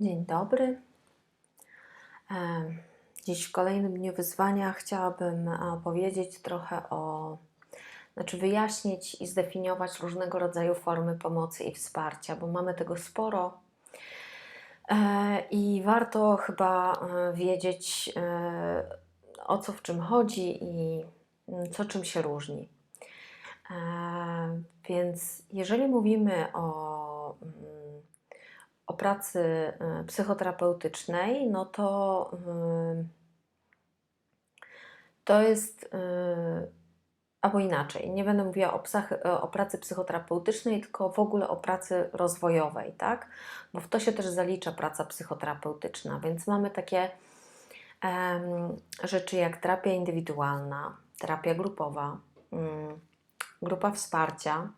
Dzień dobry. E, Dziś w kolejnym dniu wyzwania chciałabym e, powiedzieć trochę o, znaczy wyjaśnić i zdefiniować różnego rodzaju formy pomocy i wsparcia, bo mamy tego sporo e, i warto chyba wiedzieć o co w czym chodzi i mm, co czym się różni. Więc jeżeli mówimy o mm, o pracy y, psychoterapeutycznej, no to y, to jest, y, albo inaczej, nie będę mówiła o, psach, o pracy psychoterapeutycznej, tylko w ogóle o pracy rozwojowej, tak? Bo w to się też zalicza praca psychoterapeutyczna, więc mamy takie em, rzeczy jak terapia indywidualna, terapia grupowa, mm, grupa wsparcia,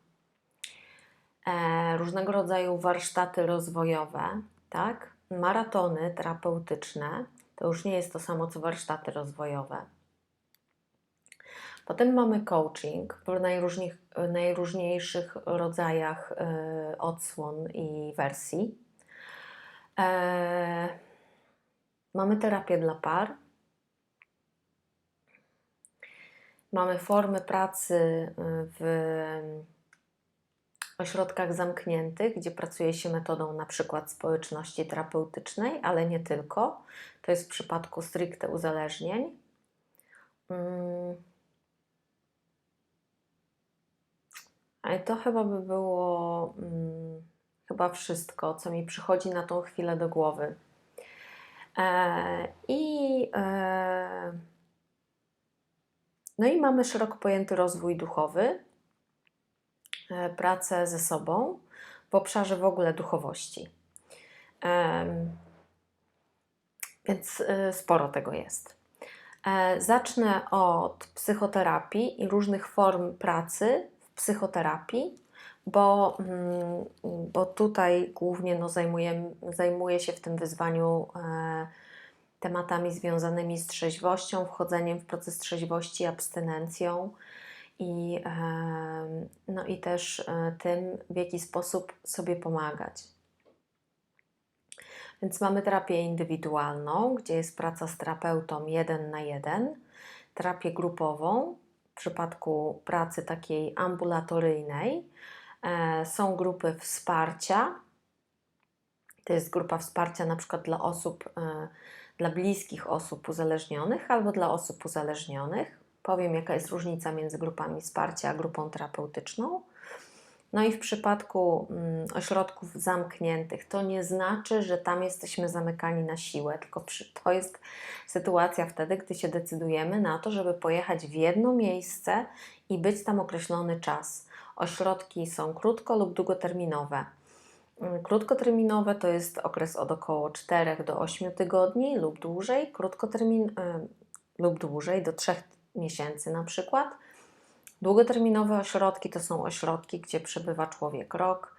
różnego rodzaju warsztaty rozwojowe, tak? Maratony terapeutyczne. To już nie jest to samo co warsztaty rozwojowe. Potem mamy coaching w najróżniejszych rodzajach e, odsłon i wersji. E, mamy terapię dla par. Mamy formy pracy e, w ośrodkach zamkniętych, gdzie pracuje się metodą na przykład społeczności terapeutycznej, ale nie tylko. To jest w przypadku stricte uzależnień. Mm. Ale to chyba by było mm, chyba wszystko, co mi przychodzi na tą chwilę do głowy. E, I e, no i mamy szeroko pojęty rozwój duchowy, pracę ze sobą w obszarze w ogóle duchowości. Więc e, sporo tego jest. E, zacznę od psychoterapii i różnych form pracy w psychoterapii, bo, mm, bo tutaj głównie no, zajmuję, zajmuję się w tym wyzwaniu tematami związanymi z trzeźwością, wchodzeniem w proces trzeźwości, abstynencją i, no i też e, tym, w jaki sposób sobie pomagać. Więc mamy terapię indywidualną, gdzie jest praca z terapeutą jeden na jeden, terapię grupową w przypadku pracy takiej ambulatoryjnej. E, są grupy wsparcia. To jest grupa wsparcia na przykład dla osób, e, dla bliskich osób uzależnionych albo dla osób uzależnionych Powiem, jaka jest różnica między grupami wsparcia a grupą terapeutyczną. No i w przypadku mm, ośrodków zamkniętych, to nie znaczy, że tam jesteśmy zamykani na siłę, tylko to jest sytuacja wtedy, gdy się decydujemy na to, żeby pojechać w jedno miejsce i być tam określony czas. Ośrodki są krótko lub długoterminowe. Mm, krótkoterminowe to jest okres od około 4 do 8 tygodni lub dłużej, krótkotermin y, lub dłużej do 3 miesięcy na przykład. Długoterminowe ośrodki to są ośrodki, gdzie przebywa człowiek rok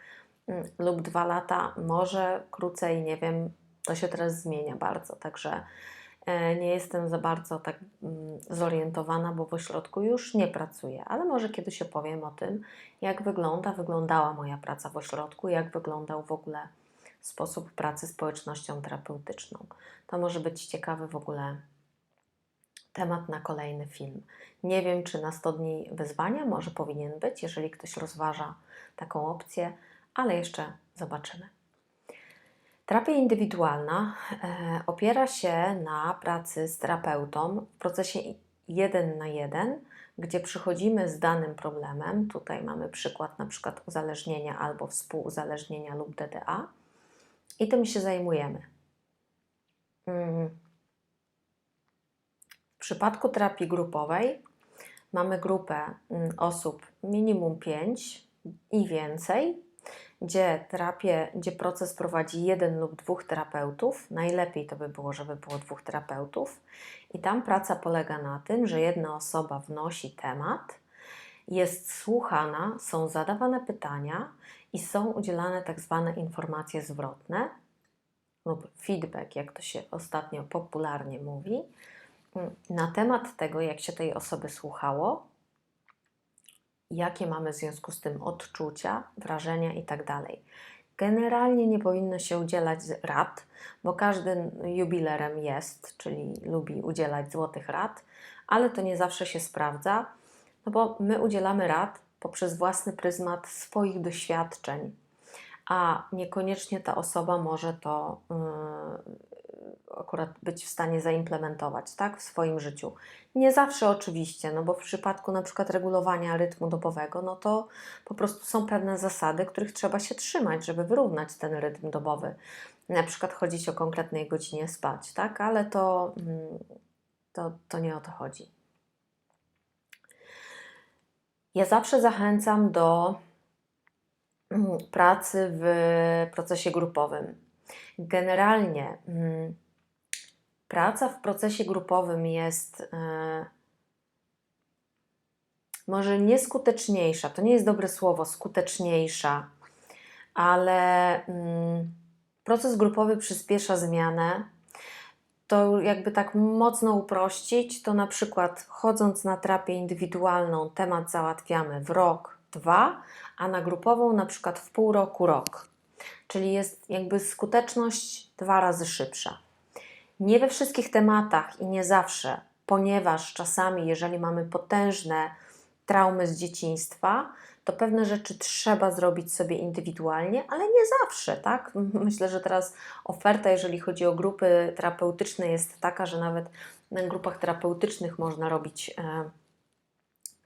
mm, lub dwa lata, może krócej, nie wiem, to się teraz zmienia bardzo, także e, nie jestem za bardzo tak mm, zorientowana, bo w ośrodku już nie pracuję, ale może kiedyś opowiem o tym, jak wygląda, wyglądała moja praca w ośrodku, jak wyglądał w ogóle sposób pracy społecznością terapeutyczną. To może być ciekawy w ogóle temat na kolejny film. Nie wiem, czy na 100 dni wyzwania, może powinien być, jeżeli ktoś rozważa taką opcję, ale jeszcze zobaczymy. Terapia indywidualna e, opiera się na pracy z terapeutą w procesie jeden na jeden, gdzie przychodzimy z danym problemem. Tutaj mamy przykład na przykład uzależnienia albo współuzależnienia lub DDA i tym się zajmujemy. Mm. W przypadku terapii grupowej mamy grupę mm, osób minimum 5 i więcej, gdzie terapię, gdzie proces prowadzi jeden lub dwóch terapeutów. Najlepiej to by było, żeby było dwóch terapeutów. I tam praca polega na tym, że jedna osoba wnosi temat, jest słuchana, są zadawane pytania i są udzielane tak zwane informacje zwrotne lub feedback, jak to się ostatnio popularnie mówi na temat tego, jak się tej osoby słuchało, jakie mamy w związku z tym odczucia, wrażenia itd. Tak Generalnie nie powinno się udzielać rad, bo każdy jubilerem jest, czyli lubi udzielać złotych rad, ale to nie zawsze się sprawdza, no bo my udzielamy rad poprzez własny pryzmat swoich doświadczeń, a niekoniecznie ta osoba może to yy, akurat być w stanie zaimplementować tak, w swoim życiu. Nie zawsze oczywiście, no bo w przypadku na przykład regulowania rytmu dobowego, no to po prostu są pewne zasady, których trzeba się trzymać, żeby wyrównać ten rytm dobowy. Na przykład chodzić o konkretnej godzinie spać, tak, ale to, mm, to, to nie o to chodzi. Ja zawsze zachęcam do mm, pracy w procesie grupowym. Generalnie mm, praca w procesie grupowym jest e, może nieskuteczniejsza, to nie jest dobre słowo, skuteczniejsza, ale mm, proces grupowy przyspiesza zmianę. To jakby tak mocno uprościć, to na przykład chodząc na terapię indywidualną, temat załatwiamy w rok, dwa, a na grupową na przykład w pół roku, rok. Czyli jest jakby skuteczność dwa razy szybsza. Nie we wszystkich tematach i nie zawsze, ponieważ czasami, jeżeli mamy potężne traumy z dzieciństwa, to pewne rzeczy trzeba zrobić sobie indywidualnie, ale nie zawsze, tak? Myślę, że teraz oferta, jeżeli chodzi o grupy terapeutyczne, jest taka, że nawet na grupach terapeutycznych można robić e,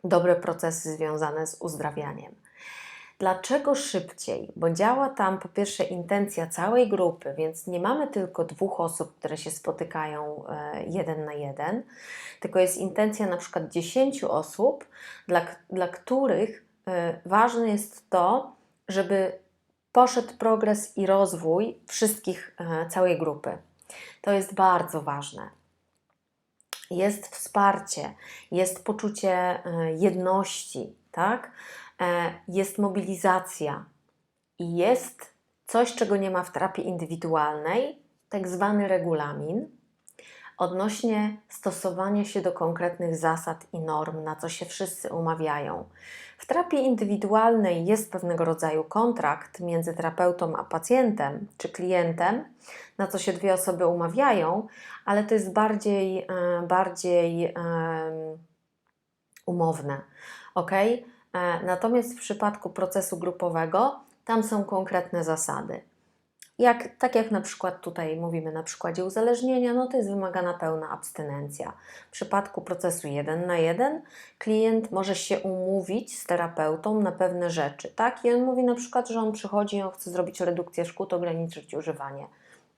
dobre procesy związane z uzdrawianiem. Dlaczego szybciej? Bo działa tam po pierwsze intencja całej grupy, więc nie mamy tylko dwóch osób, które się spotykają e, jeden na jeden, tylko jest intencja na przykład dziesięciu osób, dla, dla których e, ważne jest to, żeby poszedł progres i rozwój wszystkich, e, całej grupy. To jest bardzo ważne. Jest wsparcie, jest poczucie jedności, tak? E, jest mobilizacja i jest coś, czego nie ma w terapii indywidualnej, tak zwany regulamin, odnośnie stosowania się do konkretnych zasad i norm, na co się wszyscy umawiają. W terapii indywidualnej jest pewnego rodzaju kontrakt między terapeutą a pacjentem czy klientem, na co się dwie osoby umawiają, ale to jest bardziej, e, bardziej um, umowne. ok? E, natomiast w przypadku procesu grupowego tam są konkretne zasady. Jak, tak jak na przykład tutaj mówimy na przykładzie uzależnienia, no to jest wymagana pełna abstynencja. W przypadku procesu 1 na 1 klient może się umówić z terapeutą na pewne rzeczy, tak? I on mówi na przykład, że on przychodzi i on chce zrobić redukcję szkód, ograniczyć używanie.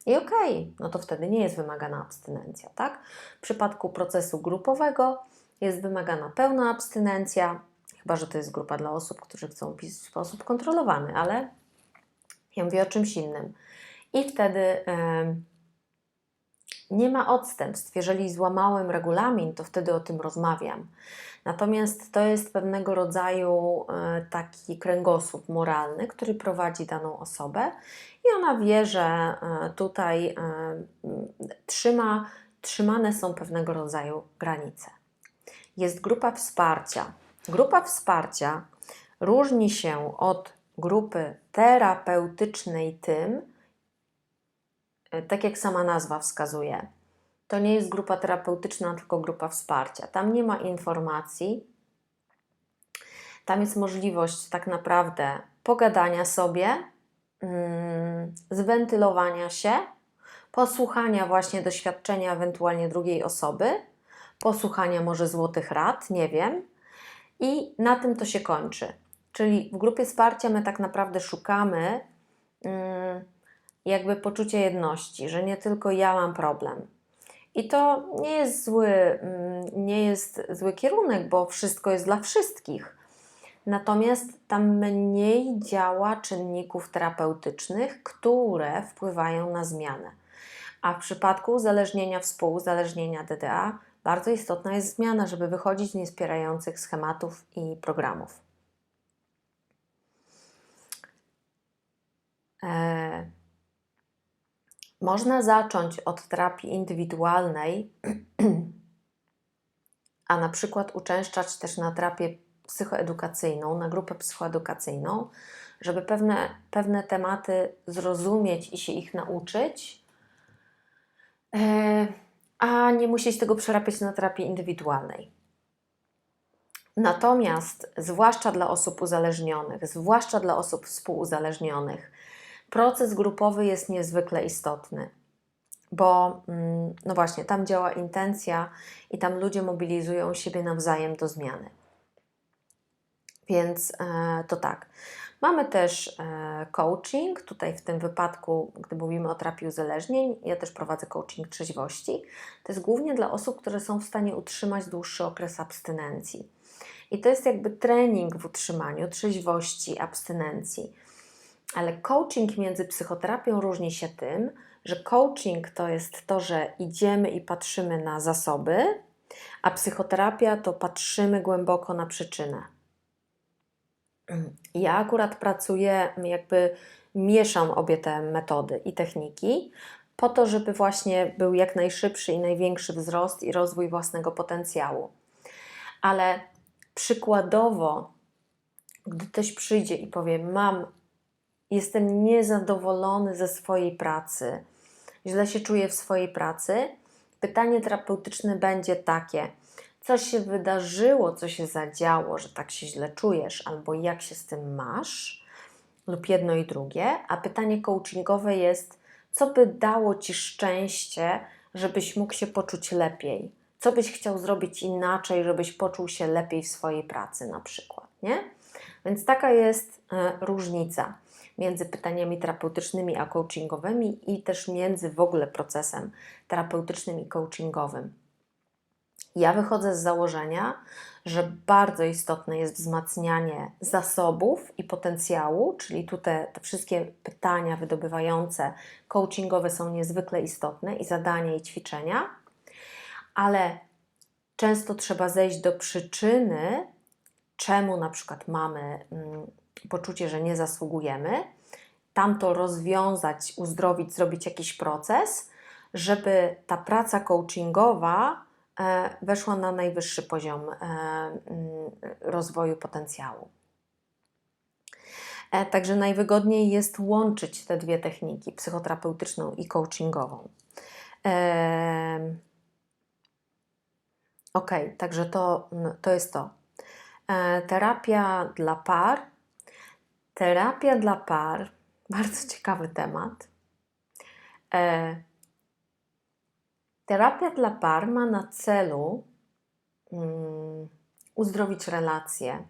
I okej, okay, no to wtedy nie jest wymagana abstynencja, tak? W przypadku procesu grupowego jest wymagana pełna abstynencja, Chyba, że to jest grupa dla osób, którzy chcą pisać w sposób kontrolowany, ale ja mówię o czymś innym. I wtedy nie ma odstępstw. Jeżeli złamałem regulamin, to wtedy o tym rozmawiam. Natomiast to jest pewnego rodzaju yy, taki kręgosłup moralny, który prowadzi daną osobę i ona wie, że yy, tutaj trzyma, trzymane są pewnego rodzaju granice. Jest grupa wsparcia Grupa wsparcia różni się od grupy terapeutycznej tym, e, tak jak sama nazwa wskazuje, to nie jest grupa terapeutyczna, tylko grupa wsparcia. Tam nie ma informacji, tam jest możliwość tak naprawdę pogadania sobie, mm, zwentylowania się, posłuchania właśnie doświadczenia ewentualnie drugiej osoby, posłuchania może złotych rad, nie wiem, i na tym to się kończy. Czyli w grupie wsparcia my tak naprawdę szukamy mm, jakby poczucia jedności, że nie tylko ja mam problem. I to nie jest zły, mm, nie jest zły kierunek, bo wszystko jest dla wszystkich. Natomiast tam mniej działa czynników terapeutycznych, które wpływają na zmianę. A w przypadku uzależnienia, współuzależnienia DDA bardzo istotna jest zmiana, żeby wychodzić z niespierających schematów i programów. E, można zacząć od terapii indywidualnej, a na przykład uczęszczać też na terapię psychoedukacyjną, na grupę psychoedukacyjną, żeby pewne, pewne tematy zrozumieć i się ich nauczyć, e, a nie musieć tego przerabiać na terapii indywidualnej. Natomiast, zwłaszcza dla osób uzależnionych, zwłaszcza dla osób współuzależnionych, proces grupowy jest niezwykle istotny, bo mm, no właśnie, tam działa intencja i tam ludzie mobilizują siebie nawzajem do zmiany. Więc e, to tak. Mamy też e, coaching, tutaj w tym wypadku, gdy mówimy o terapii uzależnień, ja też prowadzę coaching trzeźwości. To jest głównie dla osób, które są w stanie utrzymać dłuższy okres abstynencji. I to jest jakby trening w utrzymaniu trzeźwości, abstynencji. Ale coaching między psychoterapią różni się tym, że coaching to jest to, że idziemy i patrzymy na zasoby, a psychoterapia to patrzymy głęboko na przyczynę. Ja akurat pracuję, jakby mieszam obie te metody i techniki, po to, żeby właśnie był jak najszybszy i największy wzrost i rozwój własnego potencjału. Ale przykładowo, gdy ktoś przyjdzie i powie: Mam, jestem niezadowolony ze swojej pracy, źle się czuję w swojej pracy, pytanie terapeutyczne będzie takie: co się wydarzyło, co się zadziało, że tak się źle czujesz, albo jak się z tym masz, lub jedno i drugie. A pytanie coachingowe jest, co by dało ci szczęście, żebyś mógł się poczuć lepiej? Co byś chciał zrobić inaczej, żebyś poczuł się lepiej w swojej pracy, na przykład, nie? Więc taka jest e, różnica między pytaniami terapeutycznymi a coachingowymi i też między w ogóle procesem terapeutycznym i coachingowym. Ja wychodzę z założenia, że bardzo istotne jest wzmacnianie zasobów i potencjału, czyli tutaj te wszystkie pytania wydobywające coachingowe są niezwykle istotne i zadania i ćwiczenia, ale często trzeba zejść do przyczyny, czemu na przykład mamy mm, poczucie, że nie zasługujemy, tamto rozwiązać, uzdrowić, zrobić jakiś proces, żeby ta praca coachingowa weszła na najwyższy poziom e, mm, rozwoju potencjału. E, także najwygodniej jest łączyć te dwie techniki, psychoterapeutyczną i coachingową. Ok, także to, to jest to. Terapia dla par. Terapia dla par, bardzo ciekawy temat. Terapia dla par ma na celu um, uzdrowić relacje.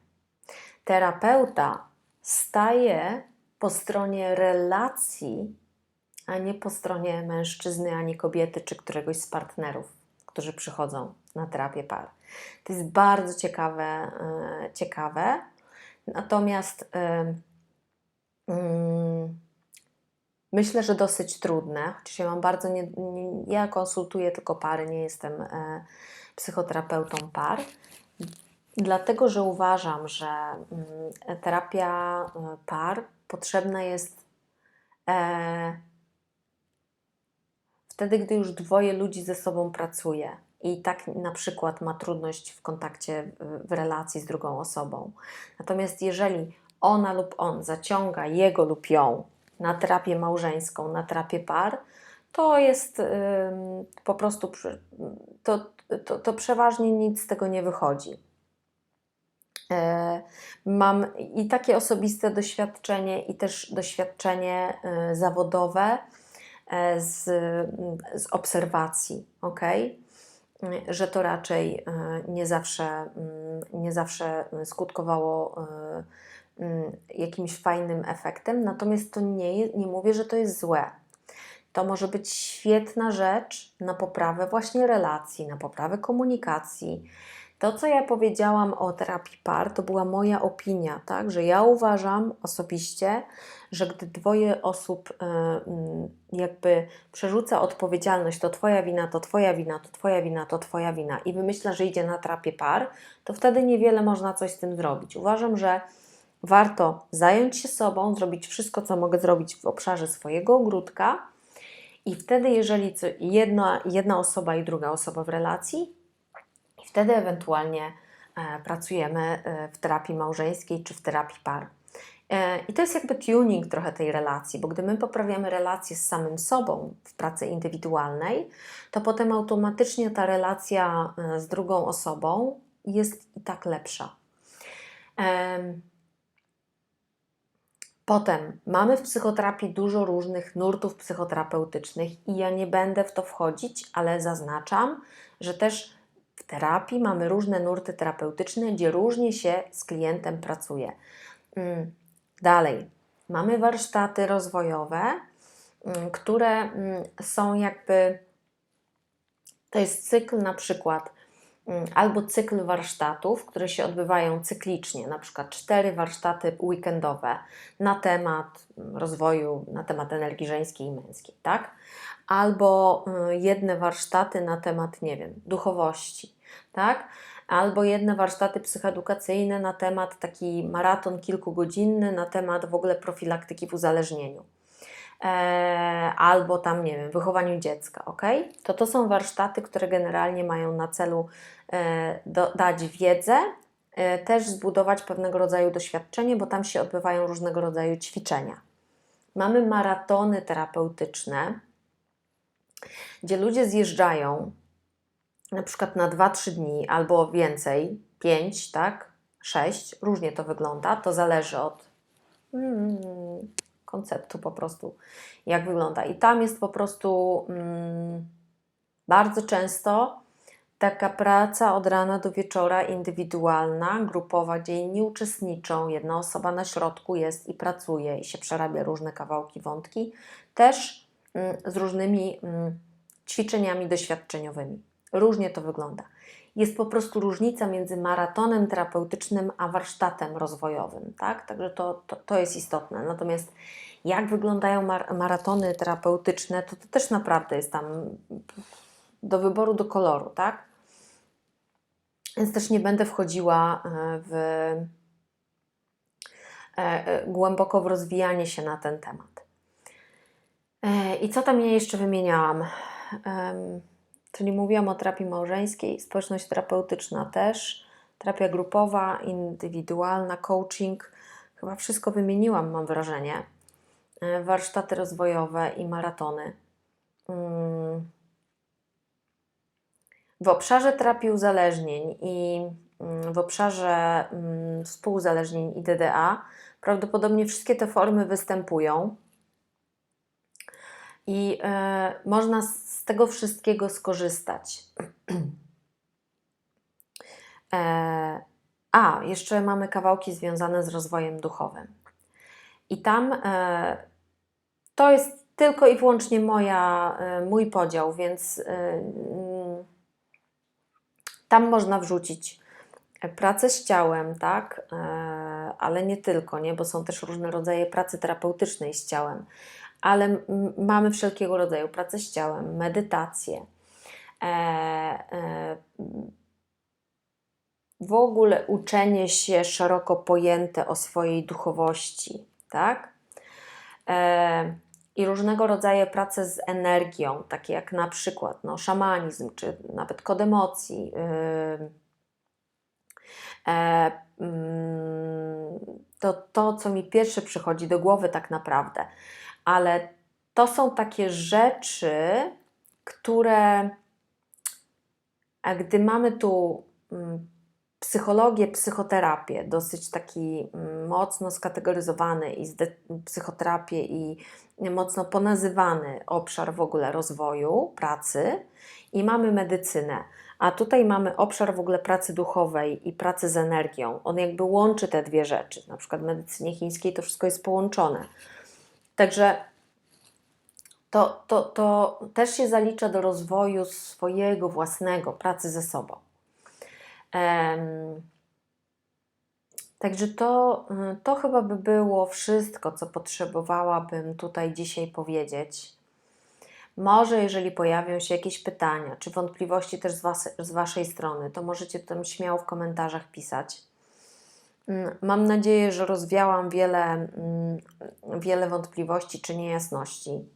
Terapeuta staje po stronie relacji, a nie po stronie mężczyzny ani kobiety, czy któregoś z partnerów, którzy przychodzą na terapię par. To jest bardzo ciekawe. E, ciekawe. Natomiast e, mm, Myślę, że dosyć trudne, chociaż ja mam bardzo nie, nie, ja konsultuję tylko pary, nie jestem e, psychoterapeutą par. Dlatego, że uważam, że mm, terapia e, par potrzebna jest e, wtedy, gdy już dwoje ludzi ze sobą pracuje i tak na przykład ma trudność w kontakcie, w relacji z drugą osobą. Natomiast jeżeli ona lub on zaciąga jego lub ją na terapię małżeńską, na terapię par, to jest po prostu, to, to, to przeważnie nic z tego nie wychodzi. E, mam i takie osobiste doświadczenie, i też doświadczenie e, zawodowe e, z, z obserwacji, ok? Że to raczej nie zawsze, nie zawsze skutkowało Mm, jakimś fajnym efektem, natomiast to nie, nie mówię, że to jest złe. To może być świetna rzecz na poprawę właśnie relacji, na poprawę komunikacji. To, co ja powiedziałam o terapii par, to była moja opinia, tak? Że ja uważam osobiście, że gdy dwoje osób yy, jakby przerzuca odpowiedzialność, to Twoja wina, to Twoja wina, to Twoja wina, to Twoja wina i wymyśla, że idzie na terapię par, to wtedy niewiele można coś z tym zrobić. Uważam, że Warto zająć się sobą, zrobić wszystko, co mogę zrobić w obszarze swojego ogródka, i wtedy, jeżeli jedna, jedna osoba i druga osoba w relacji, wtedy ewentualnie e, pracujemy e, w terapii małżeńskiej czy w terapii par. E, I to jest jakby tuning trochę tej relacji, bo gdy my poprawiamy relację z samym sobą w pracy indywidualnej, to potem automatycznie ta relacja e, z drugą osobą jest i tak lepsza. Em, Potem mamy w psychoterapii dużo różnych nurtów psychoterapeutycznych i ja nie będę w to wchodzić, ale zaznaczam, że też w terapii mamy różne nurty terapeutyczne, gdzie różnie się z klientem pracuje. Mm, Dalej, mamy warsztaty rozwojowe, mm, które mm, są jakby, to jest cykl na przykład albo cykl warsztatów, które się odbywają cyklicznie, na przykład cztery warsztaty weekendowe na temat mm, rozwoju, na temat energii żeńskiej i męskiej, tak? Albo y, jedne warsztaty na temat, nie wiem, duchowości, tak? Albo jedne warsztaty psychoedukacyjne na temat taki maraton kilkugodzinny na temat w ogóle profilaktyki w uzależnieniu. E, albo tam, nie wiem, wychowaniu dziecka, ok? To to są warsztaty, które generalnie mają na celu e, do, dać wiedzę, e, też zbudować pewnego rodzaju doświadczenie, bo tam się odbywają różnego rodzaju ćwiczenia. Mamy maratony terapeutyczne, gdzie ludzie zjeżdżają na przykład na 2-3 dni albo więcej, 5, tak, 6, różnie to wygląda, to zależy od mm, konceptu po prostu, jak wygląda. I tam jest po prostu mm, bardzo często taka praca od rana do wieczora, indywidualna, grupowa, gdzie inni uczestniczą, jedna osoba na środku jest i pracuje i się przerabia różne kawałki, wątki, też mm, z różnymi mm, ćwiczeniami doświadczeniowymi. Różnie to wygląda. Jest po prostu różnica między maratonem terapeutycznym a warsztatem rozwojowym, tak? Także to, to, to jest istotne. Natomiast jak wyglądają mar maratony terapeutyczne, to, to też naprawdę jest tam do wyboru, do koloru, tak? Więc też nie będę wchodziła e, w e, głęboko w rozwijanie się na ten temat. E, I co tam ja jeszcze wymieniałam? Czyli mówiłam o terapii małżeńskiej, społeczność terapeutyczna też, terapia grupowa, indywidualna, coaching. Chyba wszystko wymieniłam, mam wrażenie. Warsztaty rozwojowe i maratony. Mm. W obszarze terapii uzależnień i mm, w obszarze mm, współuzależnień i DDA prawdopodobnie wszystkie te formy występują i e, można z tego wszystkiego skorzystać. E, a, jeszcze mamy kawałki związane z rozwojem duchowym. I tam e, to jest tylko i wyłącznie moja, e, mój podział, więc e, mm, tam można wrzucić pracę z ciałem, tak, e, ale nie tylko, nie, bo są też różne rodzaje pracy terapeutycznej z ciałem ale mamy wszelkiego rodzaju pracę z ciałem, medytację. E, e, w ogóle uczenie się szeroko pojęte o swojej duchowości, tak? E, I różnego rodzaju prace z energią, takie jak na przykład no, szamanizm, czy nawet kod emocji. Yy, e, mm, to to, co mi pierwsze przychodzi do głowy, tak naprawdę ale to są takie rzeczy, które gdy mamy tu mm, psychologię, psychoterapię, dosyć taki mm, mocno skategoryzowany i psychoterapię i mocno ponazywany obszar w ogóle rozwoju, pracy i mamy medycynę. A tutaj mamy obszar w ogóle pracy duchowej i pracy z energią. On jakby łączy te dwie rzeczy. Na przykład w medycynie chińskiej to wszystko jest połączone. Także to, to, to też się zalicza do rozwoju swojego własnego, pracy ze sobą. Um, Także to, to chyba by było wszystko, co potrzebowałabym tutaj dzisiaj powiedzieć. Może, jeżeli pojawią się jakieś pytania czy wątpliwości też z, was, z Waszej strony, to możecie tam śmiało w komentarzach pisać. Mm, mam nadzieję, że rozwiałam wiele, mm, wiele wątpliwości czy niejasności.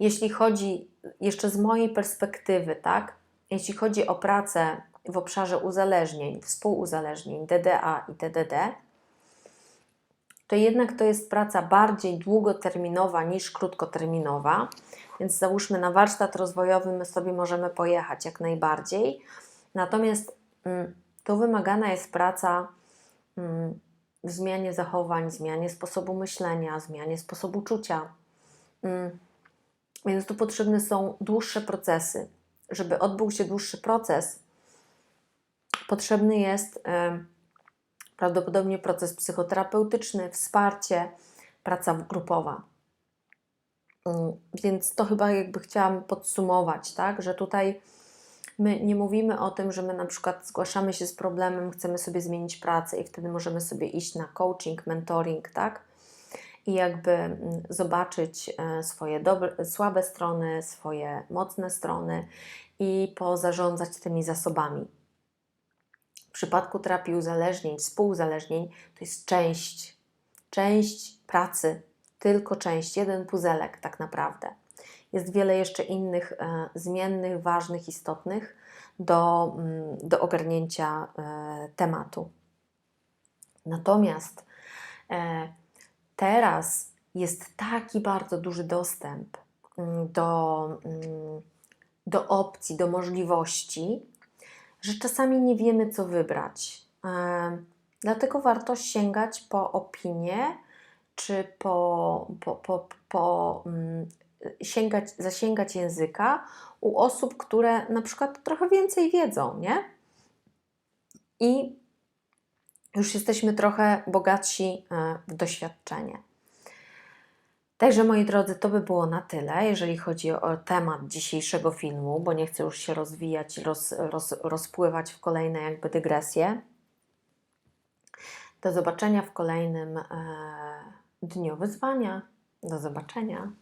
Jeśli chodzi jeszcze z mojej perspektywy, tak, jeśli chodzi o pracę w obszarze uzależnień, współuzależnień DDA i TDD, to jednak to jest praca bardziej długoterminowa niż krótkoterminowa. Więc załóżmy na warsztat rozwojowy my sobie możemy pojechać jak najbardziej. Natomiast mm, tu wymagana jest praca mm, w zmianie zachowań, zmianie sposobu myślenia, zmianie sposobu czucia. Mm, Więc tu potrzebne są dłuższe procesy. Żeby odbył się dłuższy proces, potrzebny jest em, prawdopodobnie proces psychoterapeutyczny, wsparcie, praca grupowa. Mm, Więc to chyba jakby chciałam podsumować, tak, że tutaj my nie mówimy o tym, że my na przykład zgłaszamy się z problemem, chcemy sobie zmienić pracę i wtedy możemy sobie iść na coaching, mentoring, tak? I jakby mm, zobaczyć e, swoje dobre, słabe strony, swoje mocne strony i pozarządzać tymi zasobami. W przypadku terapii uzależnień, współuzależnień, to jest część, część pracy, tylko część, jeden puzelek tak naprawdę. Jest wiele jeszcze innych e, zmiennych, ważnych, istotnych do, mm, do ogarnięcia e, tematu. Natomiast e, teraz jest taki bardzo duży dostęp mm, do, mm, do opcji, do możliwości, że czasami nie wiemy, co wybrać. Dlatego warto sięgać po opinię, czy po, po, po, po sięgać, zasięgać języka u osób, które na przykład trochę więcej wiedzą, nie? I już jesteśmy trochę bogatsi e, w doświadczenie. Także moi drodzy, to by było na tyle, jeżeli chodzi o temat dzisiejszego filmu, bo nie chcę już się rozwijać, roz, roz, rozpływać w kolejne jakby dygresje. Do zobaczenia w kolejnym e, dniu wyzwania. Do zobaczenia.